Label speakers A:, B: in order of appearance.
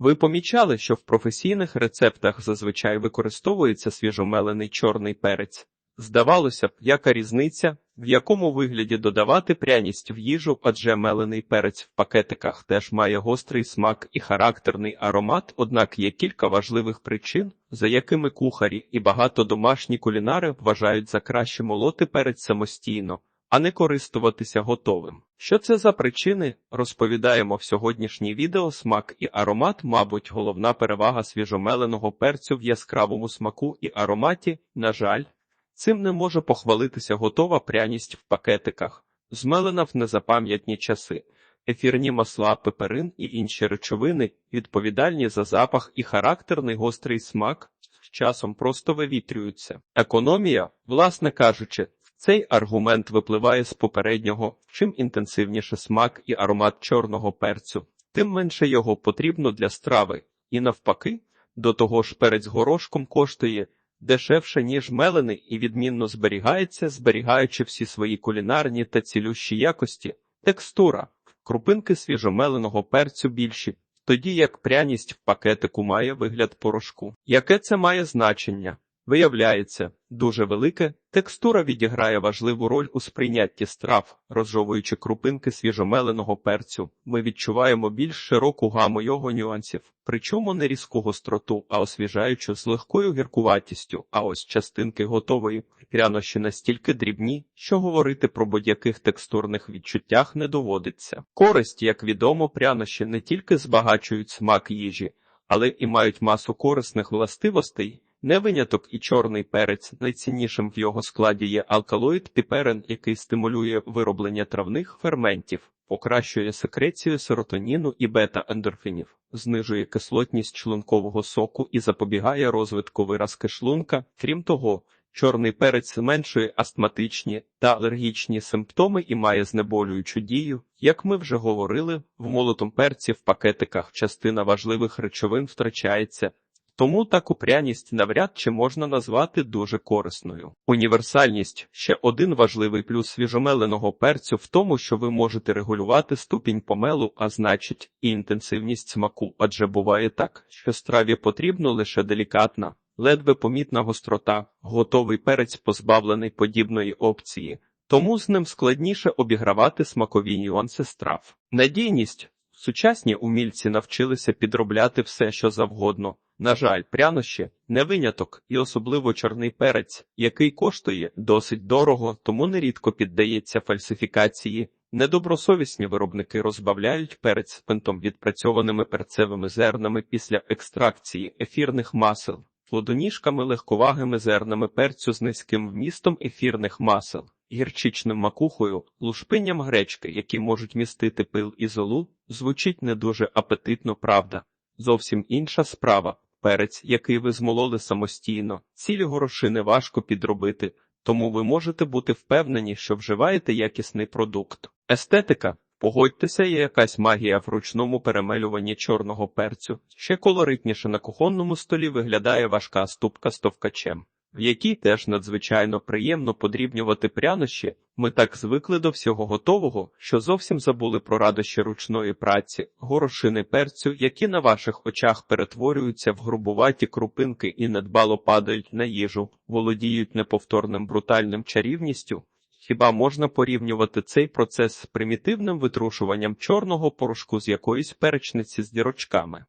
A: Ви помічали, що в професійних рецептах зазвичай використовується свіжомелений чорний перець? Здавалося б, яка різниця, в якому вигляді додавати пряність в їжу, адже мелений перець в пакетиках теж має гострий смак і характерний аромат, однак є кілька важливих причин, за якими кухарі і багато домашні кулінари вважають за краще молоти перець самостійно, а не користуватися готовим. Що це за причини? Розповідаємо в сьогоднішній відео смак і аромат, мабуть, головна перевага свіжомеленого перцю в яскравому смаку і ароматі, на жаль. Цим не може похвалитися готова пряність в пакетиках, змелена в незапам'ятні часи. Ефірні масла, пеперин і інші речовини, відповідальні за запах і характерний гострий смак, з часом просто вивітрюються. Економія, власне кажучи, цей аргумент випливає з попереднього, чим інтенсивніше смак і аромат чорного перцю, тим менше його потрібно для страви, і навпаки, до того ж перець горошком коштує дешевше, ніж мелений і відмінно зберігається, зберігаючи всі свої кулінарні та цілющі якості, текстура, крупинки свіжомеленого перцю більші, тоді як пряність в пакетику має вигляд порошку. Яке це має значення? Виявляється, дуже велике, текстура відіграє важливу роль у сприйнятті страв, розжовуючи крупинки свіжомеленого перцю. Ми відчуваємо більш широку гаму його нюансів, причому не різку гостроту, а освіжаючу з легкою гіркуватістю. А ось частинки готової прянощі настільки дрібні, що говорити про будь-яких текстурних відчуттях не доводиться. Користь, як відомо, прянощі не тільки збагачують смак їжі, але і мають масу корисних властивостей. Не виняток і чорний перець. Найціннішим в його складі є алкалоїд піперин, який стимулює вироблення травних ферментів, покращує секрецію серотоніну і бета-ендорфінів, знижує кислотність шлункового соку і запобігає розвитку виразки шлунка. Крім того, чорний перець зменшує астматичні та алергічні симптоми і має знеболюючу дію. Як ми вже говорили, в молотом перці в пакетиках частина важливих речовин втрачається. Тому таку пряність навряд чи можна назвати дуже корисною. Універсальність ще один важливий плюс свіжомеленого перцю в тому, що ви можете регулювати ступінь помелу, а значить, і інтенсивність смаку, адже буває так, що страві потрібно лише делікатна, ледве помітна гострота, готовий перець позбавлений подібної опції, тому з ним складніше обігравати смакові нюанси страв. Надійність сучасні умільці навчилися підробляти все, що завгодно. На жаль, прянощі не виняток, і особливо чорний перець, який коштує досить дорого, тому нерідко піддається фальсифікації. Недобросовісні виробники розбавляють перець пентом відпрацьованими перцевими зернами після екстракції ефірних масел, плодоніжками легковагими зернами перцю з низьким вмістом ефірних масел, гірчичним макухою, лушпинням гречки, які можуть містити пил і золу, звучить не дуже апетитно, правда. Зовсім інша справа. Перець, який ви змололи самостійно, цілі горошини важко підробити, тому ви можете бути впевнені, що вживаєте якісний продукт. Естетика, погодьтеся, є якась магія в ручному перемелюванні чорного перцю. Ще колоритніше на кухонному столі виглядає важка ступка з товкачем, в якій теж надзвичайно приємно подрібнювати прянощі. Ми так звикли до всього готового, що зовсім забули про радощі ручної праці, горошини перцю, які на ваших очах перетворюються в грубуваті крупинки і недбало падають на їжу, володіють неповторним брутальним чарівністю. Хіба можна порівнювати цей процес з примітивним витрушуванням чорного порошку з якоїсь перечниці з дірочками?